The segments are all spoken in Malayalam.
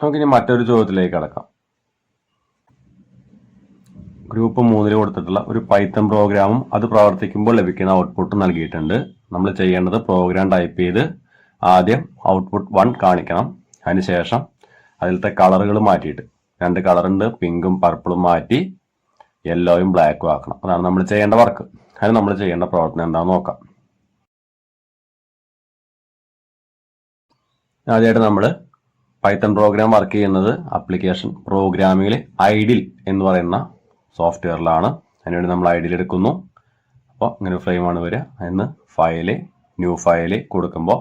നമുക്കിനി മറ്റൊരു ചോദ്യത്തിലേക്ക് കടക്കാം. ഗ്രൂപ്പ് മൂന്നിൽ കൊടുത്തിട്ടുള്ള ഒരു പൈത്തൺ പ്രോഗ്രാമും അത് പ്രവർത്തിക്കുമ്പോൾ ലഭിക്കുന്ന ഔട്ട്പുട്ട് നൽകിയിട്ടുണ്ട്. നമ്മൾ ചെയ്യേണ്ടത് പ്രോഗ്രാം ടൈപ്പ് ചെയ്ത് ആദ്യം ഔട്ട്പുട്ട് വൺ കാണിക്കണം. അതിനുശേഷം അതിലത്തെ കളറുകൾ മാറ്റിയിട്ട് രണ്ട് കളറുണ്ട് പിങ്കും പർപ്പിളും മാറ്റി യെല്ലോയും ബ്ലാക്കും ആക്കണം. അതാണ് നമ്മൾ ചെയ്യേണ്ട വർക്ക് അതിന് നമ്മൾ ചെയ്യേണ്ട പ്രവർത്തനം എന്താണെന്ന് നോക്കാം. ആദ്യമായിട്ട് നമ്മൾ പൈത്തൺ പ്രോഗ്രാം വർക്ക് ചെയ്യുന്നത് ആപ്ലിക്കേഷൻ പ്രോഗ്രാമിംഗിൽ ഐഡിൽ എന്ന് പറയുന്ന സോഫ്റ്റ്വെയറിലാണ് അതിനുവേണ്ടി നമ്മൾ ഐഡിൽ എടുക്കുന്നു. അപ്പോൾ ഇങ്ങനെ ഫ്രെയിമാണ് വരിക. എന്ന് ഫയൽ ന്യൂ ഫയൽ കൊടുക്കുമ്പോൾ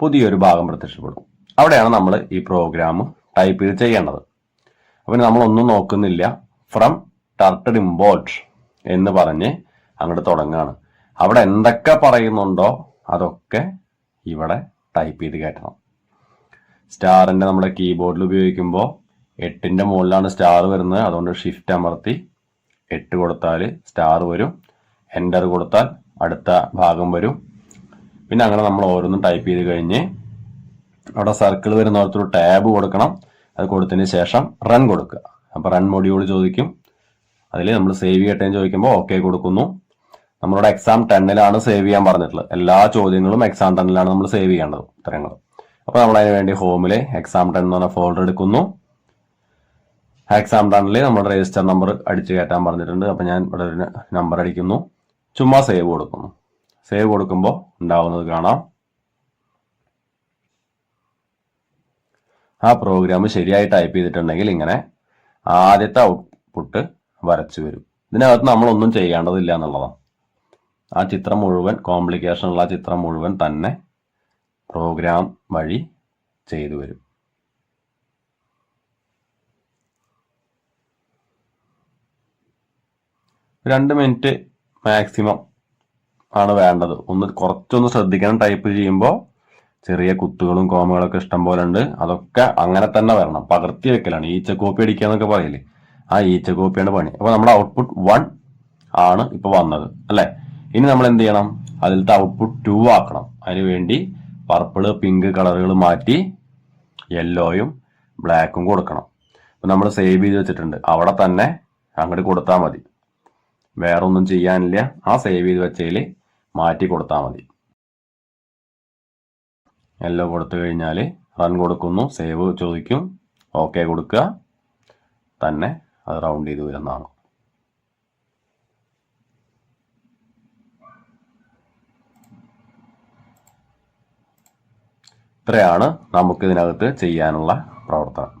പുതിയൊരു ഭാഗം പ്രത്യക്ഷപ്പെടും. അവിടെയാണ് നമ്മൾ ഈ പ്രോഗ്രാം ടൈപ്പ് ചെയ്ത് ചെയ്യേണ്ടത്. അപ്പോൾ നമ്മളൊന്നും നോക്കുന്നില്ല. ഫ്രം ടർട്ടഡ് ഇമ്പോർട്ട് എന്ന് പറഞ്ഞ് അങ്ങോട്ട് തുടങ്ങുകയാണ്. അവിടെ എന്തൊക്കെ പറയുന്നുണ്ടോ അതൊക്കെ ഇവിടെ ടൈപ്പ് ചെയ്ത് കയറ്റണം. സ്റ്റാറിന്റെ നമ്മുടെ കീബോർഡിൽ ഉപയോഗിക്കുമ്പോൾ എട്ടിന്റെ മുകളിലാണ് സ്റ്റാർ വരുന്നത്. അതുകൊണ്ട് ഷിഫ്റ്റ് അമർത്തി എട്ട് കൊടുത്താൽ സ്റ്റാർ വരും. എന്റർ കൊടുത്താൽ അടുത്ത ഭാഗം വരും. പിന്നെ അങ്ങനെ നമ്മൾ ഓരോന്നും ടൈപ്പ് ചെയ്ത് കഴിഞ്ഞ് അവിടെ സർക്കിൾ വരുന്ന ഓരോരുത്തർ ടാബ് കൊടുക്കണം. അത് കൊടുത്തതിന് ശേഷം റൺ കൊടുക്കുക. അപ്പോൾ റൺ മൊഡ്യൂൾ ചോദിക്കും. അതിൽ നമ്മൾ സേവ് ചെയ്യട്ടെ എന്ന് ചോദിക്കുമ്പോൾ ഓക്കെ കൊടുക്കുന്നു നമ്മളോട് എക്സാം ടെന്നിലാണ് സേവ് ചെയ്യാൻ പറഞ്ഞിട്ടുള്ളത്. എല്ലാ ചോദ്യങ്ങളും എക്സാം ടെന്നിലാണ് നമ്മൾ സേവ് ചെയ്യേണ്ടത്. ഉത്തരങ്ങൾ. അപ്പോൾ നമ്മൾ അതിന് വേണ്ടി ഹോമിൽ എക്സാം ടെൻ എന്ന് പറഞ്ഞ ഫോൾഡർ എടുക്കുന്നു. എക്സാം ടെണിൽ നമ്മൾ രജിസ്റ്റർ നമ്പർ അടിച്ചു കയറ്റാൻ പറഞ്ഞിട്ടുണ്ട്. അപ്പോൾ ഞാൻ ഇവിടെ ഒരു നമ്പർ അടിക്കുന്നു. ചുമ്മാ സേവ് കൊടുക്കുന്നു. സേവ് കൊടുക്കുമ്പോൾ ഉണ്ടാവുന്നത് കാണാം. ആ പ്രോഗ്രാം ശരിയായി ടൈപ്പ് ചെയ്തിട്ടുണ്ടെങ്കിൽ ഇങ്ങനെ ആദ്യത്തെ ഔട്ട്പുട്ട് വരച്ചു വരും. ഇതിനകത്ത് നമ്മളൊന്നും ചെയ്യേണ്ടതില്ല എന്നുള്ളതാണ്. ആ ചിത്രം മുഴുവൻ കോംപ്ലിക്കേഷൻ ഉള്ള ആ ചിത്രം മുഴുവൻ തന്നെ പ്രോഗ്രാം വഴി ചെയ്തു വരും. രണ്ട് മിനിറ്റ് മാക്സിമം ആണ് വേണ്ടത്. ഒന്ന് കുറച്ചൊന്ന് ശ്രദ്ധിക്കണം. ടൈപ്പ് ചെയ്യുമ്പോൾ ചെറിയ കുത്തുകളും കോമകളൊക്കെ ഇഷ്ടം പോലെ ഉണ്ട്. അതൊക്കെ അങ്ങനെ തന്നെ വരണം. പകർത്തി വെക്കലാണ്. ഈച്ച കോപ്പി അടിക്കുക എന്നൊക്കെ പറയില്ലേ? ആ ഈച്ച കോപ്പിയാണ് പണി. അപ്പോൾ നമ്മുടെ ഔട്ട്പുട്ട് വൺ ആണ് ഇപ്പോൾ വന്നത്. അല്ലേ? ഇനി നമ്മൾ എന്ത് ചെയ്യണം? അതിലത്തെ ഔട്ട്പുട്ട് ടു ആക്കണം. അതിന് വേണ്ടി പർപ്പിൾ പിങ്ക് കളറുകൾ മാറ്റി യെല്ലോയും ബ്ലാക്കും കൊടുക്കണം. അപ്പം നമ്മൾ സേവ് ചെയ്ത് വെച്ചിട്ടുണ്ട്. അവിടെ തന്നെ അങ്ങോട്ട് കൊടുത്താൽ മതി. വേറെ ഒന്നും ചെയ്യാനില്ല. ആ സേവ് ചെയ്ത് വെച്ചതിൽ മാറ്റി കൊടുത്താൽ മതി. യെല്ലോ കൊടുത്തു കഴിഞ്ഞാൽ റൺ കൊടുക്കുന്നു. സേവ് ചോദിക്കും. ഓക്കെ കൊടുക്കുക. തന്നെ അത് റൗണ്ട് ചെയ്ത് വരുന്നതാണ് ഇത്രയാണ് നമുക്ക് ഇതിനകത്ത് ചെയ്യാനുള്ള പ്രവർത്തനം.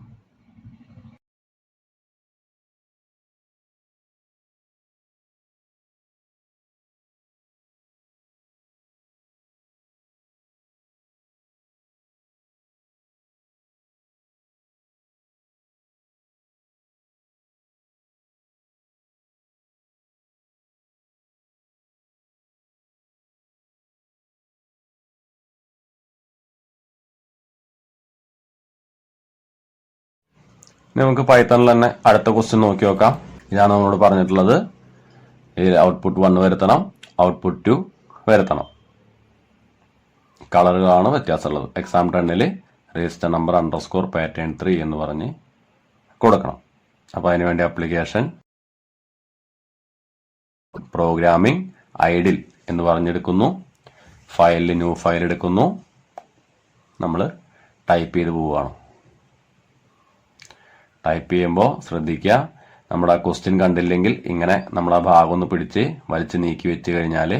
നമുക്ക് പൈത്തണിൽ തന്നെ അടുത്ത ക്വസ്റ്റ്യൻ നോക്കി നോക്കാം. ഇതാണ് നമ്മളോട് പറഞ്ഞിട്ടുള്ളത്. ഔട്ട്പുട്ട് വൺ വരുത്തണം ഔട്ട്പുട്ട് ടു വരുത്തണം. കളറുകളാണ് വ്യത്യാസമുള്ളത്. Exam ടെണ്ണിൽ register number underscore pattern three എന്ന് പറഞ്ഞ് കൊടുക്കണം. അപ്പോൾ അതിനുവേണ്ടി അപ്ലിക്കേഷൻ പ്രോഗ്രാമിംഗ് ഐഡിൽ എന്ന് പറഞ്ഞെടുക്കുന്നു. ഫയലിൽ ന്യൂ ഫയൽ എടുക്കുന്നു. നമ്മൾ ടൈപ്പ് ചെയ്ത് പോവുകയാണ്. ടൈപ്പ് ചെയ്യുമ്പോൾ ശ്രദ്ധിക്കുക. നമ്മുടെ ആ ക്വസ്റ്റ്യൻ കണ്ടില്ലെങ്കിൽ ഇങ്ങനെ നമ്മൾ ആ ഭാഗം ഒന്ന് പിടിച്ച് വലിച്ചു നീക്കി വെച്ച് കഴിഞ്ഞാൽ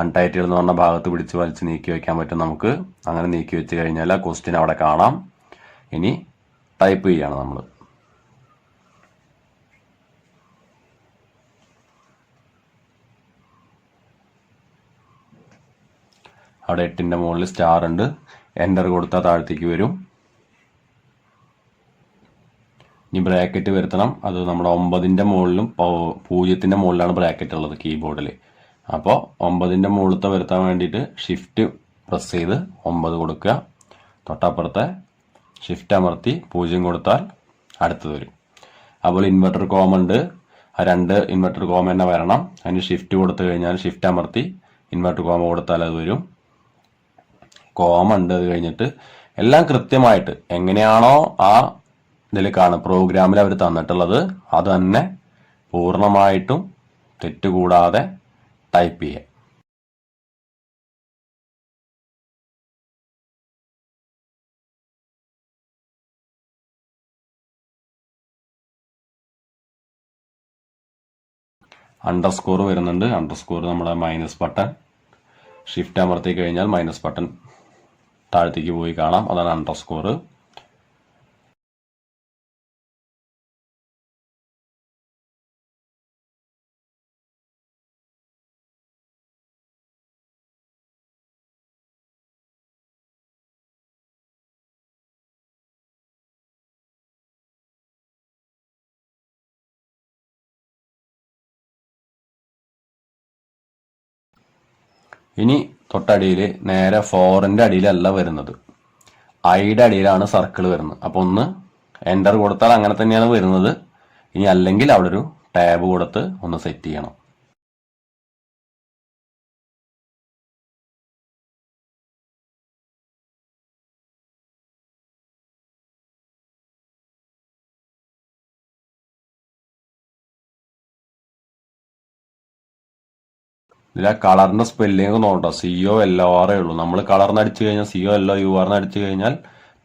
അൺടൈറ്റിൽ എന്ന് പറഞ്ഞ ഭാഗത്ത് പിടിച്ച് വലിച്ച് നീക്കി വയ്ക്കാൻ പറ്റും നമുക്ക്. അങ്ങനെ നീക്കി വെച്ച് കഴിഞ്ഞാൽ ആ ക്വസ്റ്റ്യൻ അവിടെ കാണാം. ഇനി ടൈപ്പ് ചെയ്യാണ് നമ്മൾ അവിടെ എട്ടിന്റെ മുകളിൽ സ്റ്റാർ ഉണ്ട്. എന്റർ കൊടുത്താൽ താഴത്തേക്ക് വരും. ഇനി ബ്രാക്കറ്റ് വരുത്തണം. അത് നമ്മുടെ ഒമ്പതിന്റെ മുകളിലും പൂജ്യത്തിന്റെ മുകളിലാണ് ബ്രാക്കറ്റ് ഉള്ളത് കീബോർഡിൽ അപ്പോൾ ഒമ്പതിന്റെ മുകളിലത്തെ വരുത്താൻ വേണ്ടിയിട്ട് ഷിഫ്റ്റ് പ്രസ് ചെയ്ത് ഒമ്പത് കൊടുക്കുക. തൊട്ടപ്പുറത്തെ ഷിഫ്റ്റ് അമർത്തി പൂജ്യം കൊടുത്താൽ അടുത്തത് വരും. അപ്പോൾ ഇൻവെർട്ടർ കോമ ഉണ്ട്. ആ രണ്ട് ഇൻവെർട്ടർ കോമ തന്നെ വരണം. അതിന് ഷിഫ്റ്റ് കൊടുത്തു കഴിഞ്ഞാൽ ഷിഫ്റ്റ് അമർത്തി ഇൻവെർട്ടർ കോമ കൊടുത്താൽ അത് വരും. കോമ ഉണ്ട് അത് കഴിഞ്ഞിട്ട്. എല്ലാം കൃത്യമായിട്ട് എങ്ങനെയാണോ ആ ഇതിൽ പ്രോഗ്രാമിൽ അവർ തന്നിട്ടുള്ളത്. അത് തന്നെ പൂർണമായിട്ടും തെറ്റുകൂടാതെ ടൈപ്പ് ചെയ്യുക അണ്ടർസ്കോർ വരുന്നുണ്ട്. അണ്ടർസ്കോർ നമ്മുടെ മൈനസ് ബട്ടൺ ഷിഫ്റ്റ് അമർത്തി കഴിഞ്ഞാൽ മൈനസ് ബട്ടൺ താഴത്തേക്ക് പോയി കാണാം. അതാണ് അണ്ടർ ഇനി തൊട്ടടിയിൽ നേരെ ഫോറിന്റെ അടിയിലല്ല വരുന്നത്. ഐയുടെ അടിയിലാണ് സർക്കിൾ വരുന്നത്. അപ്പോൾ ഒന്ന് എന്റർ കൊടുത്താൽ അങ്ങനെ തന്നെയാണ് വരുന്നത്. ഇനി അല്ലെങ്കിൽ അവിടെ ഒരു ടാബ് കൊടുത്ത് ഒന്ന് സെറ്റ് ചെയ്യണം. ഇതിൽ കളറിന്റെ spelling C C O L O ആറേ ഉള്ളൂ. നമ്മൾ കളർ അടിച്ചു കഴിഞ്ഞാൽ സിഒ എൽ ഒ യു ആർന്ന് അടിച്ചു കഴിഞ്ഞാൽ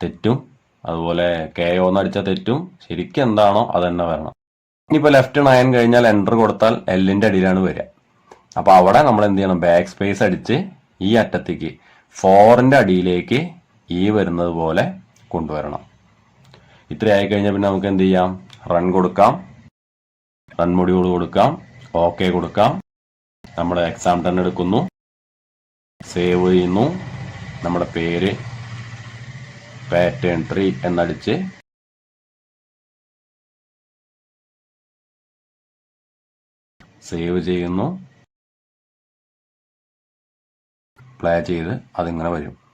തെറ്റും. അതുപോലെ കെ ഒ എന്ന് അടിച്ചാൽ തെറ്റും. ശരിക്കും എന്താണോ അത് തന്നെ വരണം. ഇനിയിപ്പോൾ ലെഫ്റ്റ് നയൻ കഴിഞ്ഞാൽ എന്റർ കൊടുത്താൽ എല്ലിന്റെ അടിയിലാണ് വരിക. അപ്പോൾ അവിടെ നമ്മൾ എന്ത് ചെയ്യണം? ബാക്ക് സ്പേസ് അടിച്ച് ഈ അറ്റത്തേക്ക് ഫോറിന്റെ അടിയിലേക്ക് ഈ വരുന്നത് പോലെ കൊണ്ടുവരണം. ഇത്രയായി കഴിഞ്ഞാൽ പിന്നെ നമുക്ക് എന്ത് ചെയ്യാം? റൺ കൊടുക്കാം. റൺ മുടിയോട് കൊടുക്കാം. ഓക്കെ കൊടുക്കാം. നമ്മുടെ എക്സാം ടെൻ എടുക്കുന്നു. സേവ് ചെയ്യുന്നു. നമ്മുടെ പേര് പാറ്റേൺ ട്രീ എന്നടിച്ച് സേവ് ചെയ്യുന്നു. പ്ലേ ചെയ്ത് അതിങ്ങനെ വരും.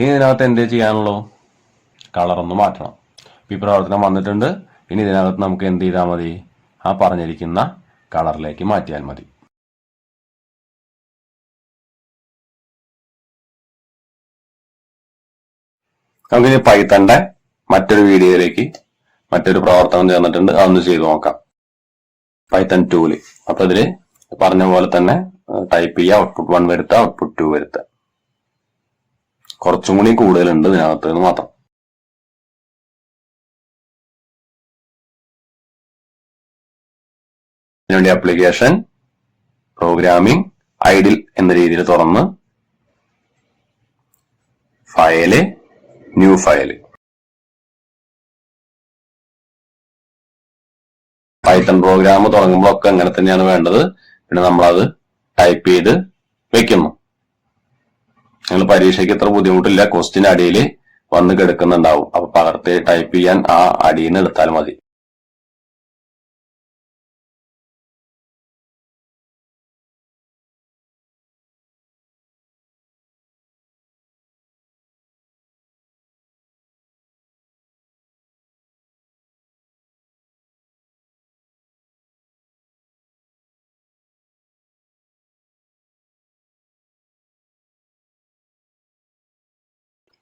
ഇനി ഇതിനകത്ത് എന്ത് ചെയ്യാനുള്ളൂ? ഒന്ന് മാറ്റണം. ഈ പ്രവർത്തനം വന്നിട്ടുണ്ട്. ഇനി ഇതിനകത്ത് നമുക്ക് എന്ത് ചെയ്താൽ മതി? ആ പറഞ്ഞിരിക്കുന്ന കളറിലേക്ക് മാറ്റിയാൽ മതി. നമുക്കിനി പൈത്തന്റെ മറ്റൊരു വീഡിയോയിലേക്ക് മറ്റൊരു പ്രവർത്തനം ചേർന്നിട്ടുണ്ട്. അതൊന്ന് ചെയ്തു നോക്കാം. Python tool. അപ്പൊ ഇതിൽ പറഞ്ഞ പോലെ തന്നെ ടൈപ്പ് ചെയ്യുക ഔട്ട്പുട്ട് വൺ വരുത്തുക ഔട്ട്പുട്ട് ടു വരുത്തുക. കുറച്ചും കൂടി കൂടുതലുണ്ട് ഇതിനകത്ത് എന്ന് മാത്രം. ഇതിനുവേണ്ടി ആപ്ലിക്കേഷൻ പ്രോഗ്രാമിംഗ് ഐഡിൽ എന്ന രീതിയിൽ തുറന്ന് file new file Python program തുടങ്ങുമ്പോഴൊക്കെ അങ്ങനെ തന്നെയാണ് വേണ്ടത്. പിന്നെ നമ്മളത് ടൈപ്പ് ചെയ്ത് വെക്കുന്നു. നിങ്ങൾ പരീക്ഷയ്ക്ക് ഇത്ര ബുദ്ധിമുട്ടില്ല. ക്വസ്റ്റ്യൻ അടിയിൽ വന്ന് കിടക്കുന്നുണ്ടാവും. അപ്പൊ പകർത്തി ടൈപ്പ് ചെയ്യാൻ ആ അടിയിൽ നിന്ന് എടുത്താൽ മതി.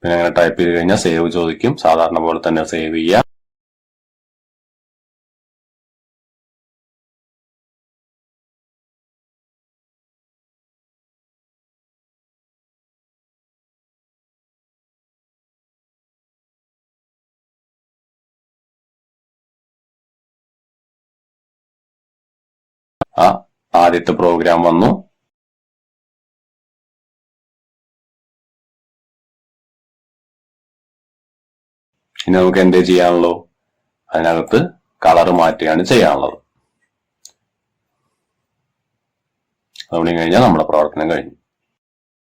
പിന്നെ അങ്ങനെ ടൈപ്പ് ചെയ്ത് കഴിഞ്ഞാൽ സേവ് ചോദിക്കും. സാധാരണ പോലെ തന്നെ സേവ് ചെയ്യുക ആ ആദ്യത്തെ പ്രോഗ്രാം വന്നു. ഇനി നമുക്ക് എന്തേ ചെയ്യാനുള്ളൂ അതിനകത്ത് കളർ മാറ്റുകയാണ് ചെയ്യാനുള്ളത്. അതുകൊണ്ട് കഴിഞ്ഞാൽ നമ്മുടെ പ്രവർത്തനം കഴിഞ്ഞു.